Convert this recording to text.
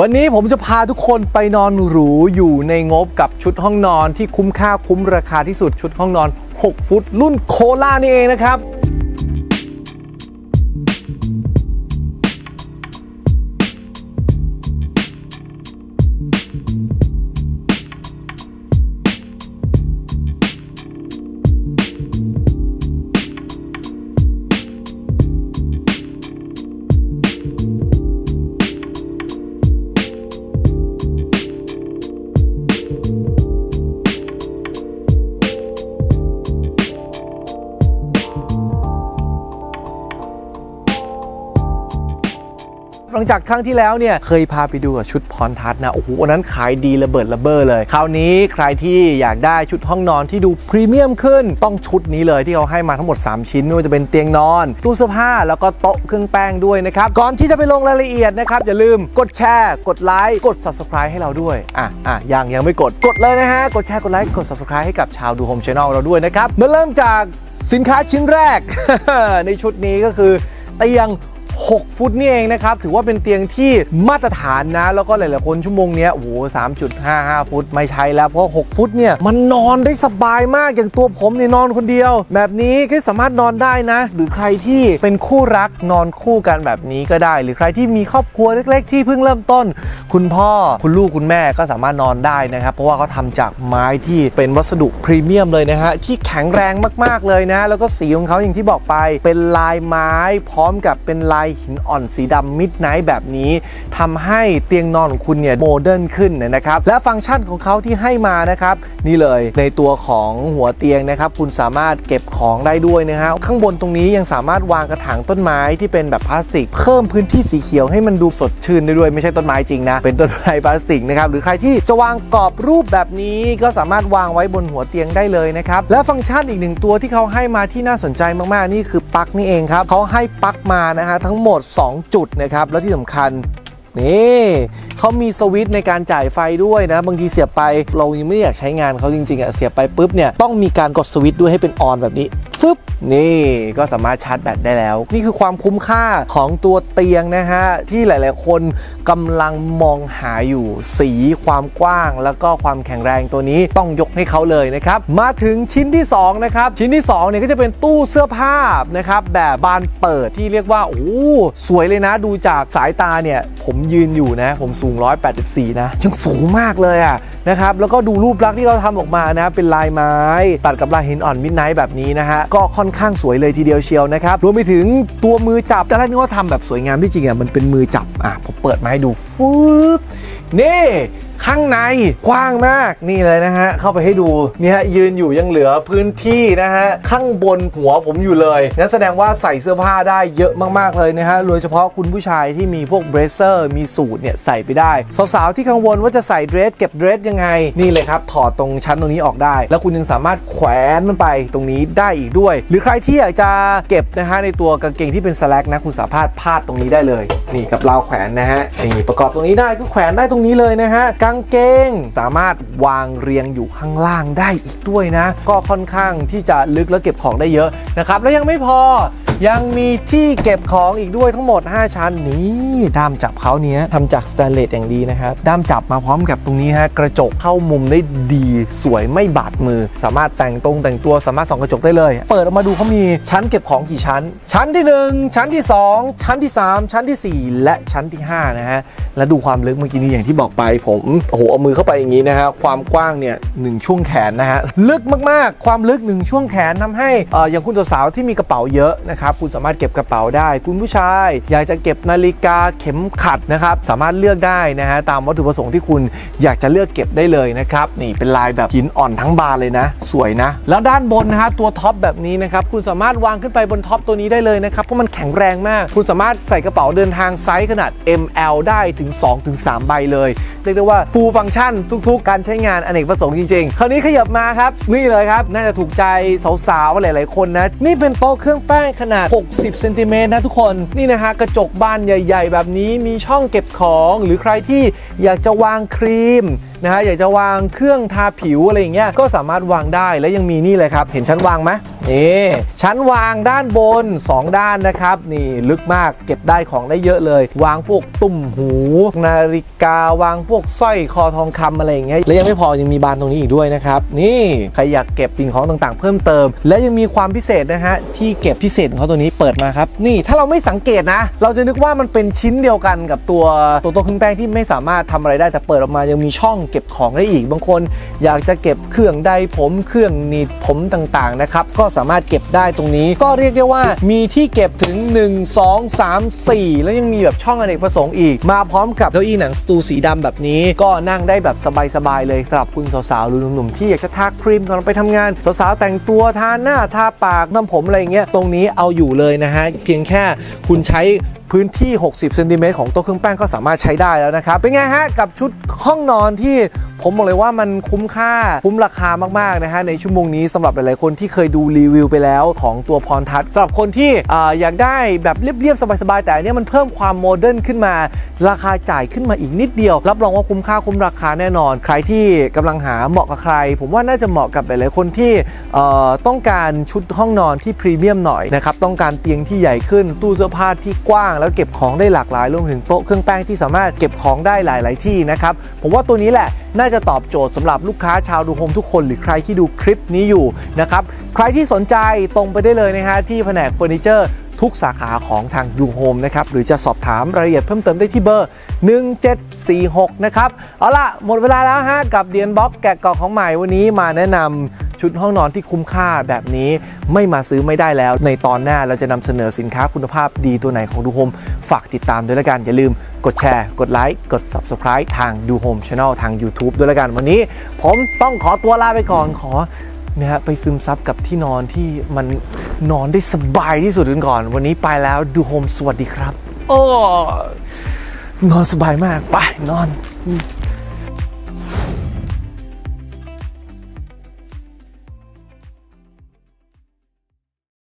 วันนี้ผมจะพาทุกคนไปนอนหรูอยู่ในงบกับชุดห้องนอนที่คุ้มค่าคุ้มราคาที่สุดชุดห้องนอน 6 ฟุตรุ่นโคล่านี่เองนะครับ หลังจากครั้งที่แล้วเนี่ยเคยพาไปดูกับชุดพรทัศนะโอ้โหวันนั้นขายดีระเบิดระเบ้อเลย คราวนี้ใครที่อยากได้ชุดห้องนอนที่ดูพรีเมียมขึ้นต้องชุดนี้เลยที่เขาให้มาทั้งหมด 3 ชิ้นไม่ว่าจะเป็นเตียงนอน ตู้เสื้อผ้าแล้วก็โต๊ะเครื่องแป้งด้วยนะครับก่อนที่จะไปลงรายละเอียดนะครับอย่าลืมกดแชร์กดไลค์กด subscribe ให้เราด้วยอะอะยังยังไม่กดกดเลยนะฮะกดแชร์กดไลค์กด subscribe ให้กับชาวดูโฮมช n แนลเราด้วยนะครับมาเริ่มจากสินค้าชิ้นแรก ในชุดนี้ก็คือเตียง 6 ฟุตนี่เองนะครับ ถือว่าเป็นเตียงที่มาตรฐานนะ แล้วก็หลายๆคนชั่วโมงนี้โอ้โห3.55ฟุตไม่ใช่แล้ว เพราะ 6 ฟุตเนี่ย มันนอนได้สบายมากอย่างตัวผมเนี่ยนอนคนเดียว แบบนี้ก็สามารถนอนได้นะ หรือใครที่เป็นคู่รักนอนคู่กันแบบนี้ก็ได้ หรือใครที่มีครอบครัวเล็ก ๆ ที่เพิ่งเริ่มต้น คุณพ่อคุณลูกคุณแม่ก็สามารถนอนได้นะครับ เพราะว่าเขาทำจากไม้ที่เป็นวัสดุพรีเมียมเลยนะฮะที่แข็งแรงมากๆเลยนะ แล้วก็สีของเขาอย่างที่บอกไปเป็นลายไม้พร้อมกับเป็นลายหินอ่อนสีดำมิดไนท์แบบนี้ทำให้เตียงนอนของคุณเนี่ยโมเดิร์นขึ้นนะครับ และฟังก์ชันของเขาที่ให้มานะครับ นี่เลยในตัวของหัวเตียงนะครับ คุณสามารถเก็บของได้ด้วยนะฮะข้างบนตรงนี้ยังสามารถวางกระถางต้นไม้ที่เป็นแบบพลาสติก เพิ่มพื้นที่สีเขียวให้มันดูสดชื่นได้ด้วยไม่ใช่ต้นไม้จริงนะ เป็นต้นไม้พลาสติกนะครับหรือใครที่จะวางกรอบรูปแบบนี้ก็สามารถวางไว้บนหัวเตียงได้เลยนะครับและฟังก์ชันอีกหนึ่งตัวที่เขาให้มาที่น่าสนใจมากๆนี่คือปลั๊กนี่เองครับเขาให้ปลั๊กมานะฮะทั้งหมด 2 จุดนะครับ แล้วที่สำคัญนี่เขามีสวิตช์ในการจ่ายไฟด้วยนะ บางทีเสียบไปเรายังไม่อยากใช้งานเขาจริงๆอะเสียบไปปุ๊บเนี่ยต้องมีการกดสวิตช์ด้วยให้เป็นออนแบบนี้ฟึบ นี่ก็สามารถชาร์จแบตได้แล้ว นี่คือความคุ้มค่าของตัวเตียงนะฮะ ที่หลาย ๆ คนกำลังมองหาอยู่สีความกว้าง แล้วก็ความแข็งแรงตัวนี้ต้องยกให้เขาเลยนะครับ มาถึงชิ้นที่ 2 นะครับ ชิ้นที่ 2 เนี่ยก็จะเป็นตู้เสื้อผ้านะครับ แบบบานเปิดที่เรียกว่า โอ้สวยเลยนะดูจากสายตาเนี่ย ผมยืนอยู่นะ ผมสูง 184 นะ ยังสูงมากเลยอะนะครับแล้วก็ดูรูปลักษณ์ที่เขาทำออกมานะเป็นลายไม้ ตัดกับลายหินอ่อนมิดไนท์แบบนี้นะฮะก็ค่อนข้างสวยเลยทีเดียวเชียวนะครับรวมไปถึงตัวมือจับแต่แรกนึกว่าทำแบบสวยงามที่จริงอะมันเป็นมือจับอะผมเปิดมาให้ดูฟึบนี่ ข้างในกว้างมากนี่เลยนะฮะ เข้าไปให้ดูนี่ฮะยืนอยู่ยังเหลือพื้นที่นะฮะ ข้างบนหัวผมอยู่เลยงั้นแสดงว่าใส่เสื้อผ้าได้เยอะมากๆเลยนะฮะโดยเฉพาะคุณผู้ชายที่มีพวกเบรเซอร์มีสูทเนี่ยใส่ไปได้ สาวๆ ที่กังวลว่าจะใส่เดรสเก็บเดรสยังไง นี่เลยครับ ถอดตรงชั้นตรงนี้ออกได้ แล้วคุณยังสามารถแขวนมันไปตรงนี้ได้อีกด้วย หรือใครที่อยากจะเก็บนะฮะในตัวกางเกงที่เป็นสแลกนะคุณสามารถพาดตรงนี้ได้เลย นี่กับราวแขวนนะฮะนี่ประกอบตรงนี้ได้ก็แขวนได้ตรงนี้เลยนะฮะกางเกง สามารถวางเรียงอยู่ข้างล่างได้อีกด้วยนะ ก็ค่อนข้างที่จะลึกแล้วเก็บของได้เยอะนะครับ แล้วยังไม่พอ ยังมีที่เก็บของอีกด้วยทั้งหมด 5 ชั้นนี่ด้ามจับเขาเนี้ยทำจากสแตนเลสอย่างดีนะครับ ด้ามจับมาพร้อมกับตรงนี้ฮะกระจกเข้ามุมได้ดีสวยไม่บาดมือ สามารถแต่งตรงแต่งตัวสามารถส่องกระจกได้เลย เปิดออกมาดูเขามีชั้นเก็บของกี่ชั้น ชั้นที่ 1 ชั้นที่ 2 ชั้นที่ 3 ชั้นทีสี่4 และชั้นที่5นะฮะและดูความลึกเมื่อกี้นี้อย่างที่บอกไปผมโอ้โหเอามือเข้าไปอย่างนี้นะฮะความกว้างเนี่ยหนึ่งช่วงแขนนะฮะลึกมากๆ ความลึกหนึ่งช่วงแขนทำให้อ่ออย่างคุณสาวๆที่มีกระเป๋าเยอะนะครับคุณสามารถเก็บกระเป๋าได้ คุณผู้ชาย อยากจะเก็บนาฬิกาเข็มขัดนะครับสามารถเลือกได้นะฮะตามวัตถุประสงค์ที่คุณอยากจะเลือกเก็บได้เลยนะครับนี่เป็นลายแบบหินอ่อนทั้งบานเลยนะ สวยนะ แล้วด้านบนนะฮะตัวท็อปแบบนี้นะครับคุณสามารถวางขึ้นไปบนท็อปตัวนี้ได้เลยนะครับเพราะมันแข็งแรงมาก คุณสามารถใส่กระเป๋าเดินทางไซส์ขนาด ML ได้ถึง 2-3 ใบเลยเรียกได้ว่า full function ทุก ๆ การใช้งานอเนกประสงค์จริง ๆ คราวนี้ขยับมาครับนี่เลยครับ น่าจะถูกใจสาวๆหลาย ๆ คนนะ นี่เป็นโต๊ะเครื่องแป้งขนาด60 เซนติเมตรนะทุกคน นี่นะฮะกระจกบานใหญ่ ๆ แบบนี้มีช่องเก็บของหรือใครที่อยากจะวางครีมนะฮะอยากจะวางเครื่องทาผิวอะไรอย่างเงี้ยก็สามารถวางได้และยังมีนี่เลยครับ เห็นชั้นวางไหม นี่ชั้นวางด้านบน 2 ด้านนะครับ นี่ลึกมากเก็บได้ของได้เยอะเลย วางพวกตุ่มหู นาฬิกาวางพวกสร้อยคอทองคำอะไรอย่างเงี้ยและยังไม่พอยังมีบานตรงนี้อีกด้วยนะครับ นี่ใครอยากเก็บสิ่งของต่างๆ เพิ่มเติม และยังมีความพิเศษนะฮะที่เก็บพิเศษของเขาตัวนี้เปิดมาครับนี่ถ้าเราไม่สังเกตนะ เราจะนึกว่ามันเป็นชิ้นเดียวกันกับตัวตัวต๊ะเครื่องแป้งที่ไม่สามารถทำอะไรได้แต่เปิดออกมายังมีช่องเก็บของได้อีกบางคน อยากจะเก็บเครื่องใดผมเครื่องหนีบผมต่างๆนะครับก็สามารถเก็บได้ตรงนี้ ก็เรียกได้ว่ามีที่เก็บถึง 1 2 3 4 แล้วยังมีแบบช่องอเนกประสงค์อีก มาพร้อมกับเก้าอี้หนังสตูสีดำแบบนี้ ก็นั่งได้แบบสบายๆเลยสำหรับคุณสาวๆหรือหนุ่มๆที่อยากจะทาครีมก่อนไปทำงานสาวๆแต่งตัวทาหน้าทาปากน้ำผมอะไรเงี้ยตรงนี้เอาอยู่เลยนะฮะเพียงแค่คุณใช้ พื้นที่ 60 เซนติเมตรของโต๊ะเครื่องแป้งก็สามารถใช้ได้แล้วนะครับ เป็นไงฮะ กับชุดห้องนอนที่ผมบอกเลยว่ามันคุ้มค่า คุ้มราคามาก ๆ นะฮะ ในชั่วโมงนี้สำหรับหลาย ๆ คนที่เคยดูรีวิวไปแล้วของตัวพรทัศน์สำหรับคนที่ออยากได้แบบเรียบ ๆ สบาย ๆ แต่อันเนี้ยมันเพิ่มความโมเดิร์นขึ้นมา ราคาจ่ายขึ้นมาอีกนิดเดียว รับรองว่าคุ้มค่าคุ้มราคาแน่นอน ใครที่กำลังหาเหมาะกับใคร ผมว่าน่าจะเหมาะกับหลาย ๆ คนที่ต้องการชุดห้องนอนที่พรีเมียมหน่อยนะครับต้องการเตียงที่ใหญ่ขึ้นตู้เสื้อผ้าที่กว้างแล้วเก็บของได้หลากหลายรวมถึงโต๊ะเครื่องแป้งที่สามารถเก็บของได้หลาย ๆ ที่นะครับผมว่าตัวนี้แหละน่าจะตอบโจทย์สำหรับลูกค้าชาวดูโฮมทุกคนหรือใครที่ดูคลิปนี้อยู่นะครับใครที่สนใจตรงไปได้เลยนะฮะที่แผนกเฟอร์นิเจอร์ ทุกสาขาของทางดูโฮมนะครับหรือจะสอบถามรายละเอียดเพิ่มเติมได้ที่เบอร์ 1746 นะครับ เอาล่ะ หมดเวลาแล้วฮะ กับเดียนบ็อกแกะกล่องของใหม่วันนี้มาแนะนำชุดห้องนอนที่คุ้มค่าแบบนี้ไม่มาซื้อไม่ได้แล้ว ในตอนหน้าเราจะนำเสนอสินค้าคุณภาพดีตัวไหนของดูโฮมฝากติดตามด้วยละกัน อย่าลืมกดแชร์ กดไลค์กด Subscribe ทางดูโฮมช anel ทาง YouTube ด้วยละกันวันนี้ ผมต้องขอตัวลาไปก่อนขอ นะฮะไปซึมซับกับที่นอนที่มันนอนได้สบายที่สุดกันก่อน วันนี้ไปแล้วดูโฮมสวัสดีครับ โอ้นอนสบายมากไปนอน